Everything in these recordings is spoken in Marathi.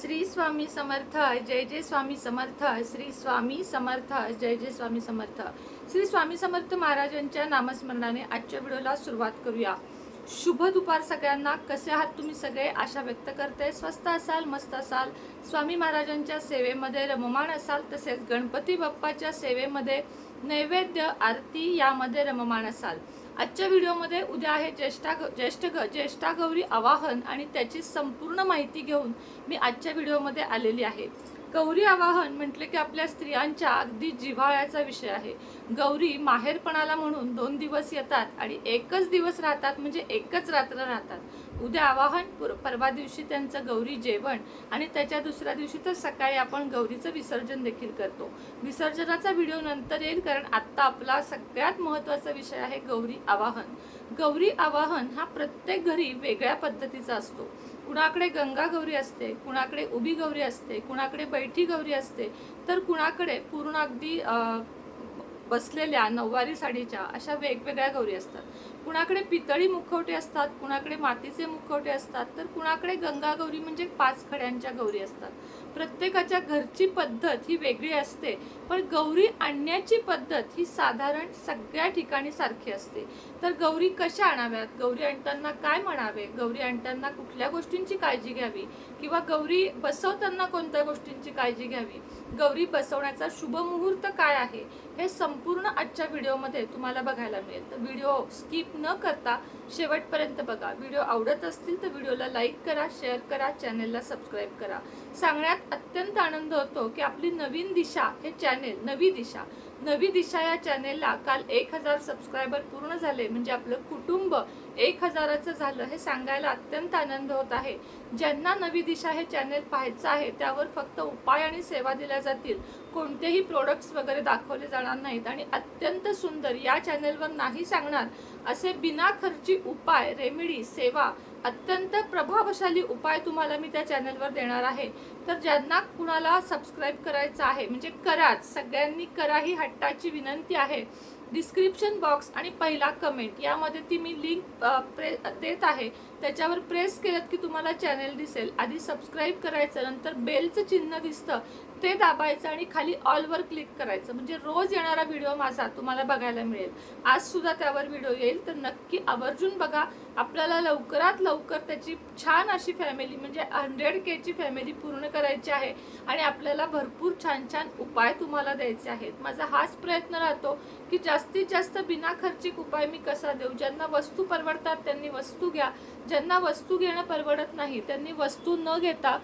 श्री स्वामी समर्थ जय जय स्वामी समर्थ श्री स्वामी समर्थ जय जय स्वामी समर्थ. श्री स्वामी समर्थ महाराजांच्या नामस्मरणाने आजच्या व्हिडिओला सुरुवात करूया. शुभ दुपार सगळ्यांना. कसे आहात तुम्ही सगळे? आशा व्यक्त करते. स्वस्त असाल मस्त असाल. स्वामी महाराजांच्या सेवेमध्ये रममाण असाल तसेच गणपती बाप्पाच्या सेवेमध्ये नैवेद्य आरती यामध्ये रममाण असाल. आजच्या व्हिडिओमध्ये उद्या आहे ज्येष्ठा ज्येष्ठ ग ज्येष्ठा गौरी आवाहन आणि त्याची संपूर्ण माहिती घेऊन मी आजच्या व्हिडिओमध्ये आलेली आहे. गौरी आवाहन म्हटले की आपल्या स्त्रियांच्या अगदी जिव्हाळ्याचा विषय आहे. गौरी माहेरपणाला म्हणून दोन दिवस येतात आणि एकच दिवस राहतात म्हणजे एकच रात्र राहतात. उद्या आवाहन पुर- परवा दिवशी त्यांचं गौरी जेवण आणि त्याच्या दुसऱ्या दिवशी तर सकाळी आपण गौरीचं विसर्जन देखील करतो. विसर्जनाचा व्हिडिओ नंतर येईल कारण आत्ता आपला सगळ्यात महत्त्वाचा विषय आहे गौरी आवाहन. गौरी आवाहन हा प्रत्येक घरी वेगळ्या पद्धतीचा असतो. कुणाकडे गंगा गौरी असते कुणाकडे उभी गौरी असते कुणाकडे बैठी गौरी असते तर कुणाकडे पूर्ण अगदी बसलेल्या नऊवारी साडीच्या अशा वेगवेगळ्या गौरी असतात. कुणाकडे पितळी मुखवटे असतात कुणाकडे मातीचे मुखवटे असतात तर कुणाकडे गंगा गौरी म्हणजे पाच खड्यांच्या गौरी असतात. प्रत्येकाच्या घरची पद्धत ही वेगळी असते पण गौरी आणण्याची पद्धत ही साधारण सगळ्या ठिकाणी सारखी असते. तर गौरी कशा आणाव्यात? गौरी आणताना काय म्हणावे? गौरी आणताना कुठल्या गोष्टींची काळजी घ्यावी? किंवा गौरी बसवताना कोणत्या गोष्टींची काळजी घ्यावी? गौरी बसवण्याचा शुभ मुहूर्त काय आहे हे संपूर्ण आजच्या व्हिडिओमध्ये तुम्हाला बघायला मिळेल. तर व्हिडिओ स्किप न करता शेवटपर्यंत बघा. व्हिडिओ आवडत असतील तर व्हिडिओला लाईक करा शेअर करा चॅनेलला सबस्क्राईब करा. सांगण्यात अत्यंत आनंद होतो की आपली नवीन दिशा हे चॅनेल नवी दिशा. नवी दिशा या चॅनेलला काल एक हजार सबस्क्रायबर पूर्ण झाले. म्हणजे आपलं कुटुंब एक हजाराचं झालं हे सांगायला अत्यंत आनंद होत आहे. ज्यांना नवी दिशा हे चॅनेल पाहायचं आहे त्यावर फक्त उपाय आणि सेवा दिल्या जातील. कोणतेही प्रोडक्ट्स वगैरे दाखवले जाणार नाहीत आणि अत्यंत सुंदर या चॅनेलवर नाही सांगणार असे बिना खर्ची उपाय रेमेडी सेवा अत्यंत प्रभावशाली उपाय तुम्हाला मी त्या चॅनेलवर देणार आहे. तर ज्यांना कुणाला सबस्क्राईब करायचं आहे म्हणजे कराच सगळ्यांनी करा ही हट्टाची विनंती आहे. डिस्क्रिप्शन बॉक्स आणि पहिला कमेंट यामध्ये ती मी लिंक प्रे देत आहे. त्याच्यावर प्रेस केलं की तुम्हाला चॅनेल दिसेल. आधी सबस्क्राईब करायचं नंतर बेलचं चिन्ह दिसतं ते दाबायचं आणि खाली ऑलवर क्लिक करायचं. म्हणजे रोज येणारा व्हिडिओ माझा तुम्हाला बघायला मिळेल. आजसुद्धा त्यावर व्हिडिओ येईल तर नक्की आवर्जून बघा. आपल्याला लवकरात लवकर त्याची छान अशी फॅमिली म्हणजे हंड्रेड केची फॅमिली पूर्ण करायची आहे आणि आपल्याला भरपूर छान छान उपाय तुम्हाला द्यायचे आहेत. माझा हाच प्रयत्न राहतो की जास्तीत जास्त बिना खर्चिक उपाय मी कसा देऊ? ज्यांना वस्तू परवडतात त्यांनी वस्तू घ्या. ज्यांना वस्तू घेणं परवडत नाही त्यांनी वस्तू न घेता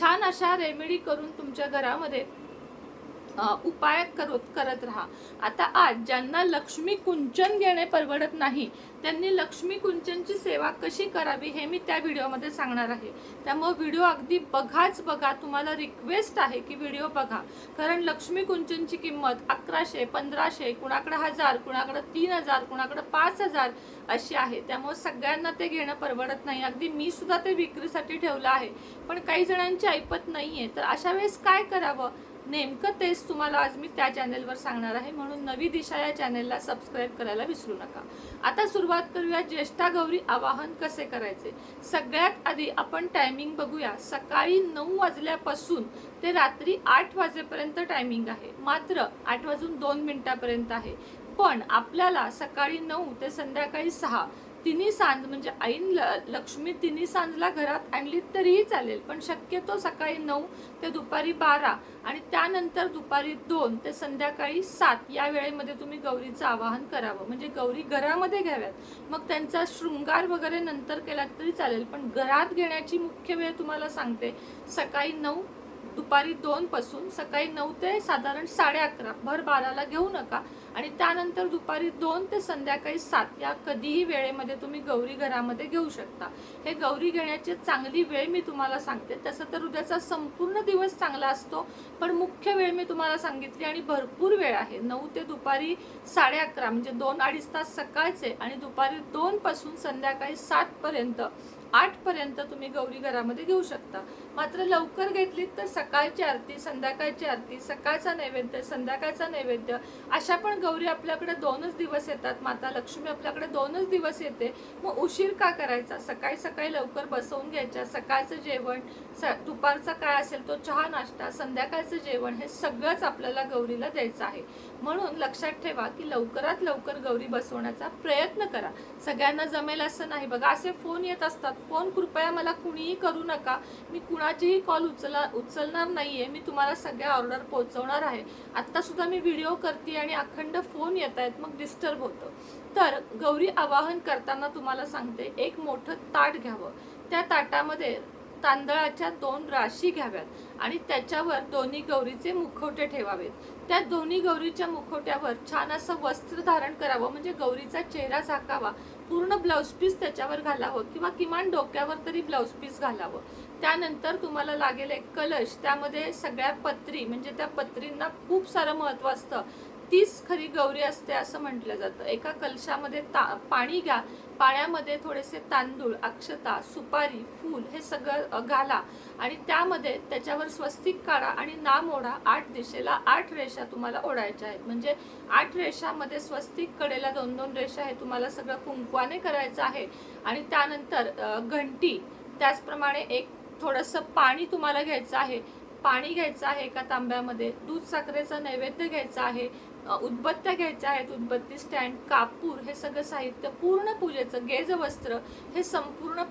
छान अशा रेमेडी करून तुमच्या घरामध्ये उपाय करत करत राहा. आता आज ज्यांना लक्ष्मी कुंचन घेणे परवडत नाही त्यांनी लक्ष्मी कुंचनची सेवा कशी करावी हे मी त्या व्हिडिओमध्ये सांगणार आहे. त्यामुळं व्हिडिओ अगदी बघाच बघा. तुम्हाला रिक्वेस्ट आहे की व्हिडिओ बघा. कारण लक्ष्मी कुंचनची किंमत अकराशे पंधराशे कुणाकडे हजार कुणाकडे तीन हजार कुणाकडे पाच हजार अशी आहे. त्यामुळे सगळ्यांना ते घेणं परवडत नाही. अगदी मी सुद्धा ते विक्रीसाठी ठेवलं आहे. पण काही जणांची ऐपत नाही आहे तर अशा वेळेस काय करावं? नेमकं तेच तुम्हाला आज मी त्या चॅनेलवर सांगणार आहे. म्हणून नवी दिशा या चॅनेलला सबस्क्राईब करायला विसरू नका. आता सुरुवात करूया ज्येष्ठा गौरी आवाहन कसे करायचे? सगळ्यात आधी आपण टायमिंग बघूया. सकाळी नऊ वाजल्यापासून ते रात्री आठ वाजेपर्यंत टायमिंग आहे. मात्र आठ वाजून दोन मिनिटापर्यंत आहे. पण आपल्याला सकाळी नऊ ते संध्याकाळी सहा तिन्ही सांज म्हणजे ऐन ल- लक्ष्मी तिन्ही सांजला घरात आणली तरीही चालेल. पण शक्यतो सकाळी नऊ ते दुपारी बारा आणि त्यानंतर दुपारी दोन ते संध्याकाळी सात या वेळेमध्ये तुम्ही गौरीचं आवाहन करावं. म्हणजे गौरी घरामध्ये घ्याव्यात. मग त्यांचा शृंगार वगैरे नंतर केला तरी चालेल. पण घरात घेण्याची मुख्य वेळ तुम्हाला सांगते. सकाळी नऊ दुपारी दोन पासून सकाळी नऊ ते साधारण साडे अकरा भर बाराला घेऊ नका. आणि त्यानंतर दुपारी दोन ते संध्याकाळी सात या कधीही वेळेमध्ये तुम्ही गौरी घरामध्ये घेऊ शकता. हे गौरी घेण्याची चांगली वेळ मी तुम्हाला सांगते. तसं तर उद्याचा संपूर्ण दिवस चांगला असतो पण मुख्य वेळ मी तुम्हाला सांगितली आणि भरपूर वेळ आहे. नऊ ते दुपारी साडे अकरा म्हणजे दोन अडीच तास सकाळचे आणि दुपारी दोन पासून संध्याकाळी सातपर्यंत आठपर्यंत तुम्ही गौरी घरामध्ये घेऊ शकता. मात्र लवकर घेतलीत तर सकाळची आरती संध्याकाळची आरती सकाळचा नैवेद्य संध्याकाळचा नैवेद्य अशा पण गौरी आपल्याकडे दोनच दिवस येतात. माता लक्ष्मी आपल्याकडे दोनच दिवस येते. मग उशीर का करायचा? सकाळी सकाळी लवकर बसवून घ्यायच्या. सकाळचं जेवण स दुपारचा काय असेल तो चहा नाश्ता संध्याकाळचं जेवण हे सगळंच आपल्याला गौरीला द्यायचं आहे. म्हणून लक्षात ठेवा की लवकरात लवकर गौरी बसवण्याचा प्रयत्न करा. सगळ्यांना जमेल असं नाही. बघा असे फोन येत असतात. फोन कृपया मला कुणीही करू नका. मी कुणाचीही कॉल उचला उचलणार नाही आहे मी तुम्हाला सगळ्या ऑर्डर पोहोचवणार आहे. आत्तासुद्धा मी व्हिडिओ करते आणि अखंड फोन येत आहेत. मग डिस्टर्ब होतं. तर गौरी आवाहन करताना तुम्हाला सांगते एक मोठं ताट घ्यावं. त्या ताटामध्ये तांदळाच्या दोन राशी घ्याव्यात आणि त्याच्यावर दोन्ही गौरीचे मुखवटे ठेवावेत. त्या दोन्ही गौरीच्या मुखवट्यावर छान असं वस्त्र धारण करावं म्हणजे गौरीचा चेहरा झाकावा पूर्ण ब्लाऊज पीस त्याच्यावर घालावं किंवा किमान डोक्यावर तरी ब्लाऊज पीस घालावं. त्यानंतर तुम्हाला लागेल एक कलश त्यामध्ये सगळ्या पत्री म्हणजे त्या पत्रींना खूप सारं महत्त्व असतं. तीच खरी गौरी असते असं म्हटलं जातं. एका कलशामध्ये ता पाणी घ्या. पाण्यामध्ये थोडेसे तांदूळ अक्षता सुपारी फूल हे सगळं घाला. आणि त्यामध्ये त्याच्यावर स्वस्तिक काढा आणि नाम ओढा. आठ दिशेला आठ रेषा तुम्हाला ओढायच्या आहेत. म्हणजे आठ रेषामध्ये स्वस्तिक कडेला दोन दोन रेषा हे तुम्हाला सगळं कुंकवाने करायचं आहे. आणि त्यानंतर घंटी. त्याचप्रमाणे एक थोडंसं पाणी तुम्हाला घ्यायचं आहे. पाणी घ्यायचं आहे एका तांब्यामध्ये. दूध साखरेचा नैवेद्य घ्यायचा आहे. उदबत्त्या घ्यायच्या आहेत उदबत्ती स्टँड कापूर हे सगळं साहित्य पूर्ण पूजेचं गेज वस्त्र हे संपूर्ण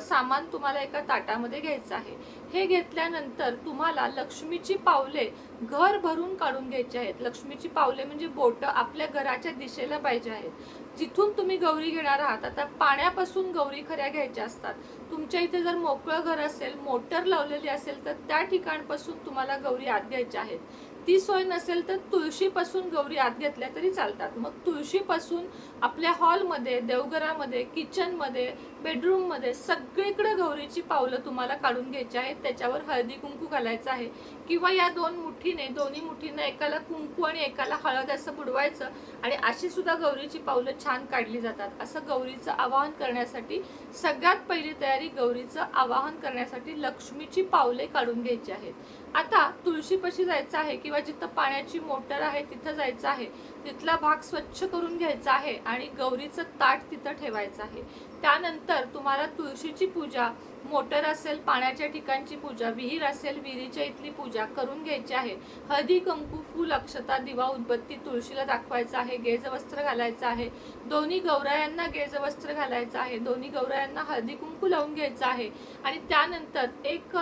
सामान तुम्हाला एका ताटामध्ये घ्यायचं आहे. हे घेतल्यानंतर तुम्हाला लक्ष्मीची पावले घर भरून काढून घ्यायची आहेत. लक्ष्मीची पावले म्हणजे बोटं आपल्या घराच्या दिशेला पाहिजे आहेत. जिथून तुम्ही गौरी घेणार आहात आता पाण्यापासून गौरी खऱ्या घ्यायच्या असतात. तुमच्या इथे जर मोकळं घर असेल मोटर लावलेली असेल तर त्या ठिकाणपासून तुम्हाला गौरी आत घ्यायच्या आहेत. ती सोय नसेल तर तुळशीपासून गौरी आत घेतल्या तरी चालतात. मग तुळशीपासून आपल्या हॉलमध्ये देवघरामध्ये किचनमध्ये बेडरूममध्ये सगळीकडे गौरीची पावलं तुम्हाला काढून घ्यायची आहेत. त्याच्यावर हळदी कुंकू घालायचं आहे. किंवा या दोन मुठीने दोन्ही मुठीने एकाला कुंकू आणि एकाला हळद असं बुडवायचं आणि अशी सुद्धा गौरीची पावलं छान काढली जातात. असं गौरीचं आवाहन करण्यासाठी सगळ्यात पहिली तयारी गौरीचं आवाहन करण्यासाठी लक्ष्मीची पावले काढून घ्यायची आहेत. आता तुळशीपाशी जायचं आहे किंवा जिथं पाण्याची मोटर आहे तिथं जायचं आहे तिथला भाग स्वच्छ करून घ्यायचा आहे आणि गौरीचं ताट तिथं ठेवायचं आहे. त्यानंतर तुम्हाला तुळशीची पूजा मोटर असेल पाण्याच्या ठिकाणची पूजा विहीर असेल विहिरीच्या इथली पूजा करून घ्यायची आहे. हळदी कंकू फूल अक्षता दिवा उदबत्ती तुळशीला दाखवायचा आहे गेज वस्त्र घालायचं आहे. दोन्ही गौरायांना गेज वस्त्र घालायचं आहे. दोन्ही गौरायांना हळदी कुंकू लावून घ्यायचं आहे. आणि त्यानंतर एक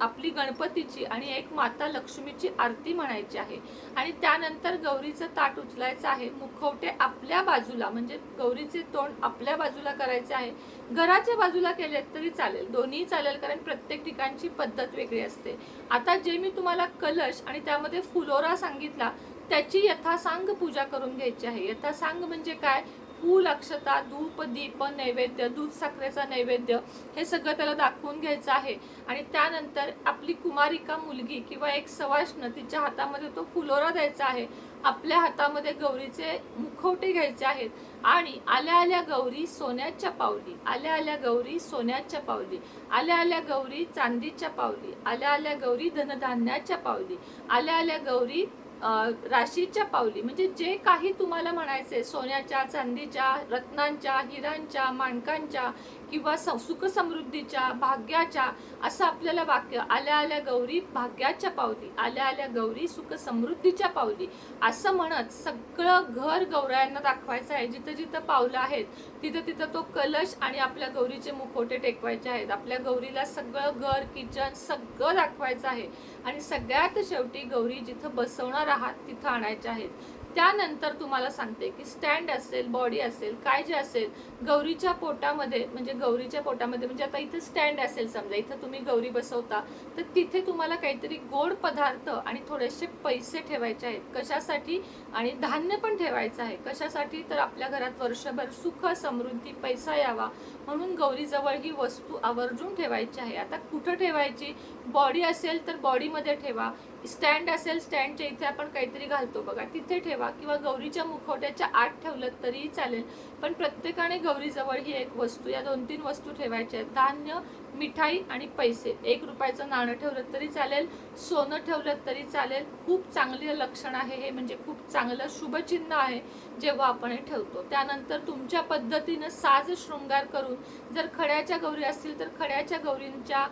आपली गणपतीची आणि एक माता लक्ष्मीची आरती म्हणायची आहे. आणि त्यानंतर गौरीचं ताट उचलायचं आहे. मुखवटे आपल्या बाजूला म्हणजे गौरीचे तोंड आपल्या बाजूला करायचे आहे. घराच्या बाजूला केले तरी चालेल. दोन्ही चालेल कारण प्रत्येक ठिकाणची पद्धत वेगळी असते. आता जे मी तुम्हाला कलश आणि त्यामध्ये फुलोरा सांगितला त्याची यथासांग पूजा करून घ्यायची आहे. यथासांग म्हणजे काय? फूल अक्षता धूप दीप नैवेद्य दूध साखरेचा नैवेद्य हे सगळं त्याला दाखवून घ्यायचं आहे. आणि त्यानंतर आपली कुमारिका मुलगी किंवा एक सवाष्ण तिच्या हातामध्ये तो फुलोरा द्यायचा आहे. आपल्या हातामध्ये गौरीचे मुखवटे घ्यायचे आहेत. आणि आल्या आल्या गौरी सोन्याच्या पावली आल्या आल्या गौरी सोन्याच्या पावली आल्या आल्या गौरी चांदीच्या पावली आल्या आल्या गौरी धनधान्याच्या पावली आल्या आल्या गौरी राशीच्या पावली म्हणजे जे काही तुम्हाला म्हणायचे सोन्याच्या चांदीच्या रत्नांच्या हिरांच्या माणकांच्या किंवा सुख समृद्धीच्या भाग्याच्या असं आपल्याला वाक्य आल्या आल्या गौरी भाग्याच्या पावली आल्या आल्या गौरी सुख समृद्धीच्या पावली असं म्हणत सगळं घर गौरायांना दाखवायचं आहे. जिथं जिथं पावलं आहेत तिथं तिथं तो कलश आणि आपल्या गौरीचे मुखोटे टेकवायचे आहेत. आपल्या गौरीला सगळं घर किचन सगळं दाखवायचं आहे. आणि सगळ्यात शेवटी गौरी जिथं बसवणार आहात तिथं आणायच्या आहेत. त्यानंतर तुम्हाला सांगते की स्टँड असेल बॉडी असेल काय जे असेल गौरीच्या पोटामध्ये म्हणजे गौरीच्या पोटामध्ये म्हणजे आता इथं स्टँड असेल समजा इथं तुम्ही गौरी बसवता तर तिथे तुम्हाला काहीतरी गोड पदार्थ आणि थोडेसे पैसे ठेवायचे आहेत. कशासाठी? आणि धान्य पण ठेवायचं आहे. कशासाठी? तर आपल्या घरात वर्षभर सुख समृद्धी पैसा यावा म्हणून गौरीजवळ ही वस्तू आवर्जून ठेवायची आहे. आता कुठं ठेवायची? बॉडी असेल तर बॉडीमध्ये ठेवा. स्टँड असेल स्टँडच्या इथे आपण काहीतरी घालतो बघा. तिथे ठेवा किंवा गौरीच्या मुखवट्याच्या आत ठेवलं तरीही चालेल. पण प्रत्येकाने गौरीजवळ ही एक वस्तू या दोन तीन वस्तू ठेवायच्या आहेत. धान्य मिठाई आणि पैसे. एक रुपयाचं नाणं ठेवलं तरी चालेल सोनं ठेवलं तरी चालेल. खूप चांगले लक्षण आहे हे म्हणजे खूप चांगलं शुभचिन्ह आहे जेव्हा आपण हे ठेवतो. त्यानंतर तुमच्या पद्धतीनं साज शृंगार करून जर खड्याच्या गौरी असतील तर खड्याच्या गौरींच्या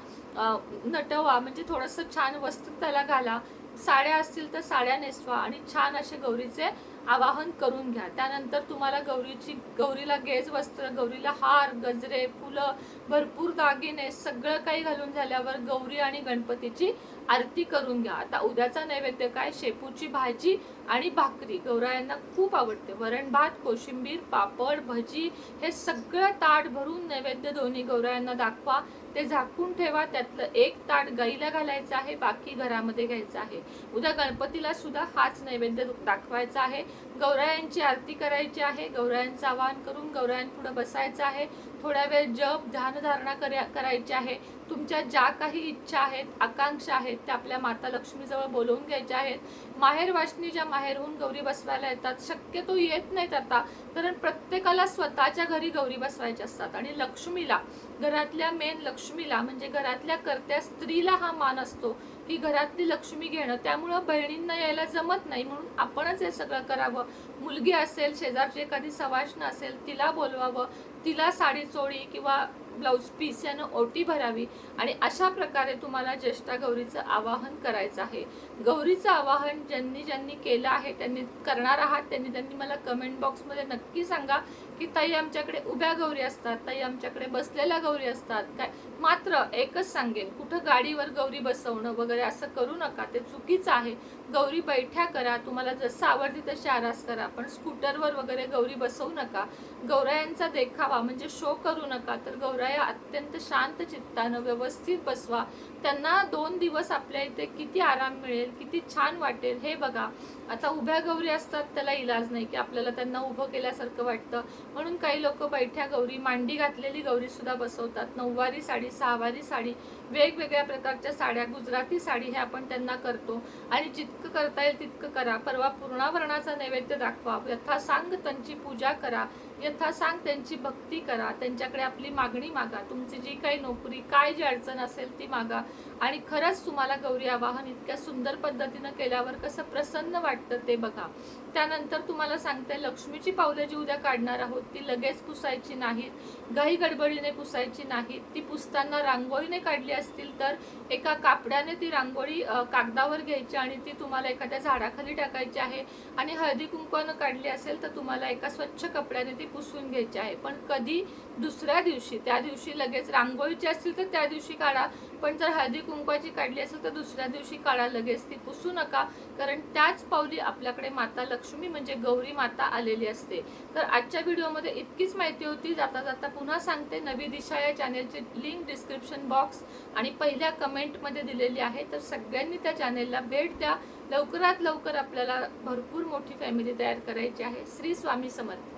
नटवा म्हणजे थोडंसं छान वस्त्र त्याला घाला. साड्या असतील तर साड्या नेसवा आणि छान असे गौरीचे आवाहन करून घ्या. त्यानंतर तुम्हाला गौरीची गौरीला गेज वस्त्र गौरीला हार गजरे फुलं भरपूर दागिने सगळं काही घालून झाल्यावर गौरी आणि गणपतीची आरती करून घ्या. आता उद्याचा नैवेद्य काय? शेपूची भाजी आणि भाकरी. गौरायांना खूप आवडते. वरण भात कोशिंबीर पापड भजी हे सगळं ताट भरून नैवेद्य दोन्ही गौरायांना दाखवा. ते झाकून ठेवा त्यातलं एक ताट गाईला घालायचं आहे बाकी घरामध्ये घ्यायचं आहे. उद्या गणपतीला सुद्धा हाच नैवेद्य दाखवायचा आहे. गौरायांची आरती करायची आहे गौरायांचं आवाहन करून गौरायांपुढं बसायचं आहे. थोड्या वेळ जप ध्यानधारणा करा करायची आहे. तुमच्या ज्या काही इच्छा आहेत आकांक्षा आहेत त्या आपल्या माता लक्ष्मीजवळ बोलवून घ्यायच्या आहेत. माहेर वाशनी ज्या माहेरहून गौरी बसवायला येतात शक्यतो येत नाहीत आता कारण प्रत्येकाला स्वतःच्या घरी गौरी बसवायच्या असतात. आणि लक्ष्मीला घरातल्या मेन लक्ष्मीला म्हणजे घरातल्या कर्त्या स्त्रीला हा मान असतो. ही घरातली लक्ष्मी घेणं त्यामुळं बहिणींना यायला जमत नाही. म्हणून आपणच हे सगळं करावं. मुलगी असेल शेजारची एखादी सवाष्ण असेल तिला बोलवावं. तिला साडी चोळी किंवा ब्लाऊज पीस यानं ओटी भरावी आणि अशा प्रकारे तुम्हाला ज्येष्ठा गौरीचं आवाहन करायचं आहे. गौरीचं आवाहन ज्यांनी ज्यांनी केलं आहे त्यांनी करणार आहात त्यांनी त्यांनी मला कमेंट बॉक्समध्ये नक्की सांगा की ताई आमच्याकडे उभ्या गौरी असतात ताई आमच्याकडे बसलेल्या गौरी असतात. काय? मात्र एकच सांगेन कुठं गाडीवर गौरी बसवणं वगैरे असं करू नका ते चुकीचं आहे. गौरी बैठ्या करा तुम्हाला जसं आवडते तशी आरास करा पण स्कूटरवर वगैरे गौरी बसवू नका. गौरायांचा देखावा म्हणजे शो करू नका तर गौराया अत्यंत शांत चित्तानं व्यवस्थित बसवा. त्यांना दोन दिवस आपल्या इथे किती आराम मिळेल किती छान वाटेल हे बघा. आता उभ्या गौरी असतात त्याला इलाज नाही की आपल्याला त्यांना उभं केल्यासारखं वाटतं. म्हणून काही लोक बैठ्या गौरी मांडी घातलेली गौरीसुद्धा बसवतात. नऊवारी साडी सहावारी साडी वेगवेगळ्या प्रकारच्या साड्या गुजराती साडी हे आपण त्यांना करतो. आणि जितकं करता येईल तितकं करा. परवा पूर्णावरणाचा नैवेद्य दाखवा. यथा सांग त्यांची पूजा करा. यथासांग त्यांची भक्ती करा त्यांच्याकडे आपली मागणी मागा तुमची जी काही नोकरी काय जी अडचण असेल ती मागा. आणि खरंच तुम्हाला गौरी आवाहन इतक्या सुंदर पद्धतीनं केल्यावर कसं प्रसन्न वाटतं ते बघा. त्यानंतर तुम्हाला सांगते लक्ष्मीची पावलं जी उद्या काढणार आहोत ती लगेच पुसायची नाहीत घाई गडबडीने पुसायची नाहीत ती पुसताना रांगोळीने काढली असतील तर एका कापड्याने ती रांगोळी कागदावर घ्यायची आणि ती तुम्हाला एखाद्या झाडाखाली टाकायची आहे आणि हळदी कुंकवानं काढली असेल तर तुम्हाला एका स्वच्छ कपड्याने ती पुसून घ्यायची आहे. पण कधी? दुसऱ्या दिवशी. त्या दिवशी लगेच रांगोळीची असतील तर त्या दिवशी काढा. पण जर हळदी कुंकवाची काढली असेल तर दुसऱ्या दिवशी काढा लगेच ती पुसू नका. कारण त्याच पावली आपल्याकडे माता लक्ष्मी म्हणजे गौरी माता आलेली असते. तर आजच्या व्हिडिओमध्ये इतकीच माहिती होती. जाता जाता पुन्हा सांगते. नवी दिशा या चॅनेलची लिंक डिस्क्रिप्शन बॉक्स आणि पहिल्या कमेंटमध्ये दिलेली आहे. तर सगळ्यांनी त्या चॅनेलला भेट द्या. लवकरात लवकर आपल्याला भरपूर मोठी फॅमिली तयार करायची आहे. श्री स्वामी समर्थ.